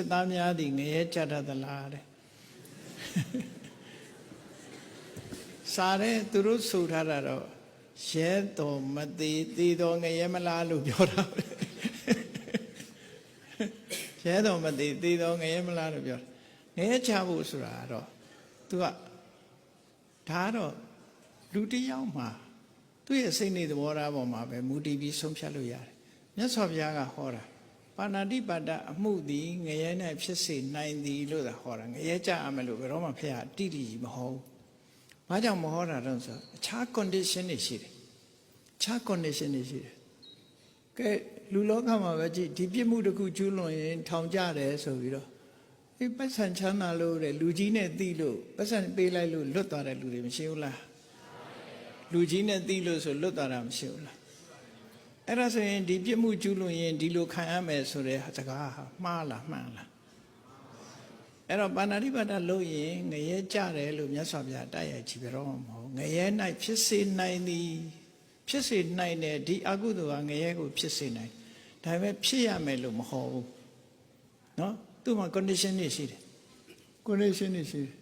စစ်သားများသည်ငရဲကြတတ်သလားတဲ့စားတဲ့သူတို့ဆိုထားတာတော့ရဲတော်မသေးသေးတော်ငရဲမလားလို့ပြောတာပဲရဲတော်မသေးသေးတော်ငရဲမလားလို့ပြောတာငရဲချဖို့ဆိုတာကတော့ तू ကဒါကတော့လူတစ်ယောက်မှာသူ့ရဲ့စိတ်နေသဘောထားပေါ်မှာပဲမူတည်ပြီးဆုံးဖြတ်လို့ရတယ်မြတ်စွာဘုရားကဟောတာ ပါဏာတိပါဒအမှုသည်ငရဲ၌ဖြစ်စေနိုင်သည်လို့သာဟောတာငရဲကြအမယ်လို့ဘယ်တော့မှဖះတိတိကြီးမဟောဘူး။ဘာကြောင့်မဟောတာတော့ဆိုအခြား condition တွေရှိတယ်။အခြား condition တွေရှိတယ်။ကဲလူလောကမှာပဲကြည့်ဒီပြစ်မှုတစ်ခုကျူးလွန်ရင်ထောင်ကြတယ်ဆိုပြီးတော့ဒီပတ်စံချမ်းသာလို့တဲ့လူကြီးနဲ့တီးလို့ပတ်စံပေးလိုက်လို့လွတ်သွားတဲ့လူတွေမရှိဘူးလား။လူကြီးနဲ့တီးလို့ဆိုလွတ်သွားတာမရှိဘူးလား။ အဲ့ဒါဆိုရင်ဒီပြစ်မှုကျူးလွန်ရင်ဒီလိုခံရမယ်ဆိုတဲ့စကားဟာမှားလားမှန်လားအဲ့တော့ပါဏာတိပါဒလို့ရင်ငရဲကြတယ်လို့မြတ်စွာဘုရားတိုက်ရိုက်ကြည့်ပြတော့မှာမဟုတ်ငရဲ၌ဖြစ်စေနိုင်သည်ဖြစ်စေနိုင်တယ်ဒီအကုသိုလ်ကငရဲကိုဖြစ်စေနိုင်ဒါပေမဲ့ဖြစ်ရမယ်လို့မဟောဘူးเนาะသူ့မှာ condition တွေရှိတယ် condition တွေရှိတယ်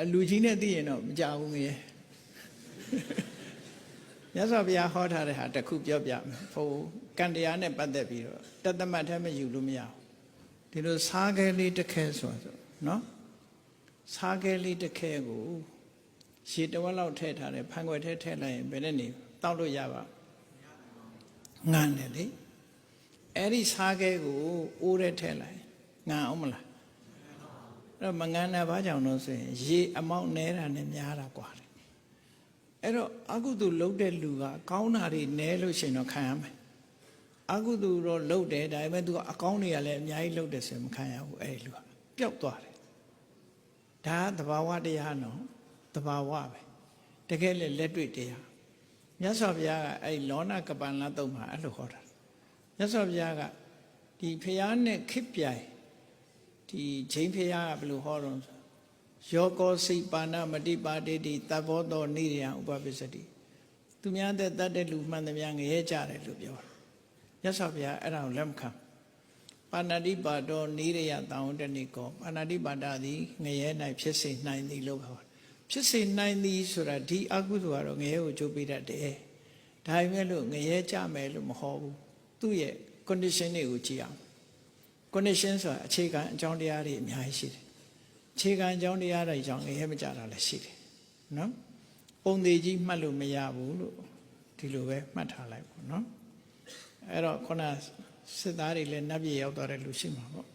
အလူကြီးနဲ့သိရင်တော့မကြဘူးငရဲ မြတ်စွာဘုရားဟောထားတဲ့ဟာတစ်ခုပြောပြမယ်ဟိုကံတရားနဲ့ပတ်သက်ပြီးတော့တသမတ်ထဲမယူလို့မရဘူးဒီလိုစားခဲလေးတစ်ခဲဆိုဆိုနော်စားခဲလေးတစ်ခဲကိုရေတဝက်လောက်ထည့်ထားတယ်ဖန်ခွက်ထဲထည့်လိုက်ရင်ဘယ်နဲ့နေတောက်လို့ရပါငန်းတယ်လေအဲ့ဒီစားခဲကိုအိုးထဲထည့်လိုက်ငန်းအောင်မလားအဲ့တော့မငန်းတာဘာကြောင့်လို့ဆိုရင်ရေအမောက်နဲတာနဲ့များတာกว่าတယ် အဲ့တော့အကုသိုလ်လုပ်တဲ့လူကကောင်းတာတွေနဲလို့ရှိရင်တော့ခံရမယ်အကုသိုလ်တော့လုပ်တယ်ဒါပေမဲ့သူကအကောင်းတွေကလည်းအများကြီးလုပ်တယ်ဆိုရင်မခံရဘူးအဲ့ဒီလူကပျောက်သွားတယ်ဒါကသဘာဝတရားနော်သဘာဝပဲတကယ်လည်းလက်တွေ့တရားမြတ်စွာဘုရားကအဲ့ဒီလောနာကပန်လာတုံးမှာအဲ့လိုဟောတာမြတ်စွာဘုရားကဒီဖျားနဲ့ခစ်ပြိုင်ဒီချိန်ဖျားကဘယ်လိုဟောတော့ဆို ယောကောစိတ်ပါဏမတိပါတိတိတဘောတောနိရိယဥပပစ္စတိသူများတဲ့တတ်တဲ့လူမှန်သမျှငရဲကြတယ်လို့ပြောတာမြတ်စွာဘုရားအဲ့ဒါကိုလက်မခံပါဏာတိပါတောနိရိယတောင်းတဏိကောပါဏာတိပါဒသည်ငရဲ၌ဖြစ်စေနိုင်သည်လို့ပြောတာဖြစ်စေနိုင်သည်ဆိုတာဒီအကုသိုလ်ကတော့ငရဲကိုကြိုးပေးတတ်တယ်ဒါပေမဲ့လို့ငရဲကြမယ်လို့မဟောဘူးသူ့ရဲ့ condition တွေကိုကြည့်အောင် condition ဆိုတာအခြေခံအကြောင်းတရားတွေအများကြီးရှိတယ် အခြေခံအကြောင်းတရားတွေကြောင့်ငရဲမကြတာလည်းရှိတယ်နော်ပုံသေးကြီးမှတ်လို့မရဘူးလို့ဒီလိုပဲမှတ်ထားလိုက်ပေါ့နော်အဲ့တော့ခုနစစ်သားတွေလည်းနတ်ပြည်ရောက်သွားတဲ့လူရှိမှာပေါ့